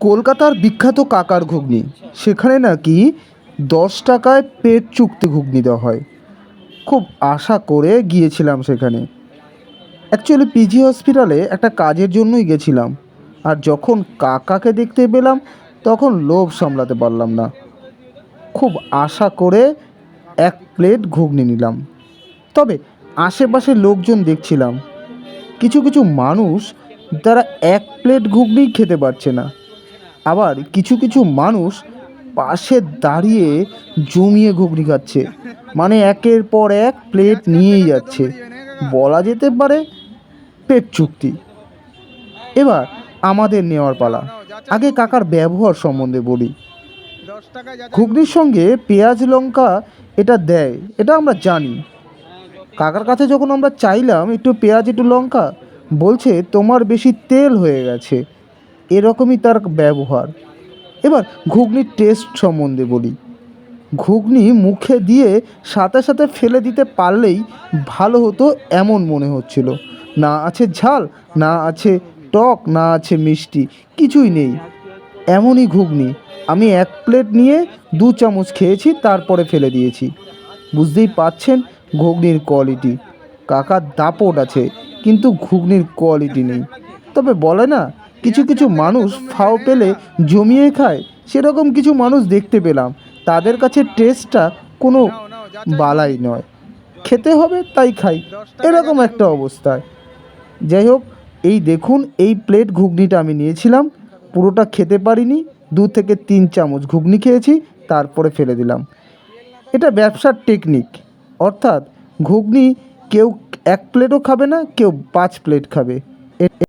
কলকাতার বিখ্যাত কাকার ঘুগনি। সেখানে নাকি দশ টাকায় পেট চুক্তি ঘুগনি দেওয়া হয়। খুব আশা করে গিয়েছিলাম সেখানে। অ্যাকচুয়ালি পিজি হসপিটালে একটা কাজের জন্যই গেছিলাম। আর যখন কাকাকে দেখতে পেলাম, তখন লোভ সামলাতে পারলাম না। খুব আশা করে এক প্লেট ঘুগনি নিলাম। তবে আশেপাশে লোকজন দেখছিলাম। কিছু কিছু মানুষ, তারা এক প্লেট ঘুগনি খেতে পারছে না। আবার কিছু কিছু মানুষ পাশে দাঁড়িয়ে জমিয়ে ঘুগনি খাচ্ছে। মানে একের পর এক প্লেট নিয়েই যাচ্ছে। বলা যেতে পারে পেট চুক্তি। এবার আমাদের নেওয়ার পালা। আগে কাকার ব্যবহার সম্বন্ধে বলি। ঘুগনির সঙ্গে পেঁয়াজ লঙ্কা এটা দেয়, এটা আমরা জানি। কাকার কাছে যখন আমরা চাইলাম, একটু পেঁয়াজ, একটু লঙ্কা? বলছে, তোমার বেশি তেল হয়ে গেছে। এরকমই তার ব্যবহার। এবার ঘুগনির টেস্ট সম্বন্ধে বলি। ঘুগনি মুখে দিয়ে সাথে সাথে ফেলে দিতে পারলেই ভালো হতো এমন মনে হচ্ছিল। না আছে ঝাল, না আছে টক, না আছে মিষ্টি, কিছুই নেই। এমনই ঘুগনি। আমি এক প্লেট নিয়ে দু চামচ খেয়েছি, তারপরে ফেলে দিয়েছি। বুঝতেই পাচ্ছেন ঘুগনির কোয়ালিটি কাকার দাপট আছে, কিন্তু ঘুগনির কোয়ালিটি নেই। তবে বলে না কিছু কিছু মানুষ ফাও পেলে জমিয়ে খায়, সেরকম কিছু মানুষ দেখতে পেলাম। তাদের কাছে টেস্টটা কোনো বালাই নয়। খেতে হবে, তাই খাই। এরকম একটা অবস্থায় যাই হোক, এই দেখুন, এই প্লেট ঘুগনিটা আমি নিয়েছিলাম। পুরোটা খেতে পারিনি, দু থেকে তিন চামচ ঘুগনি খেয়েছি, তারপরে ফেলে দিলাম। এটা ব্যবসার টেকনিক অর্থাৎ ঘুগনি কেউ এক প্লেটও খাবে না, কেউ পাঁচ প্লেট খাবে।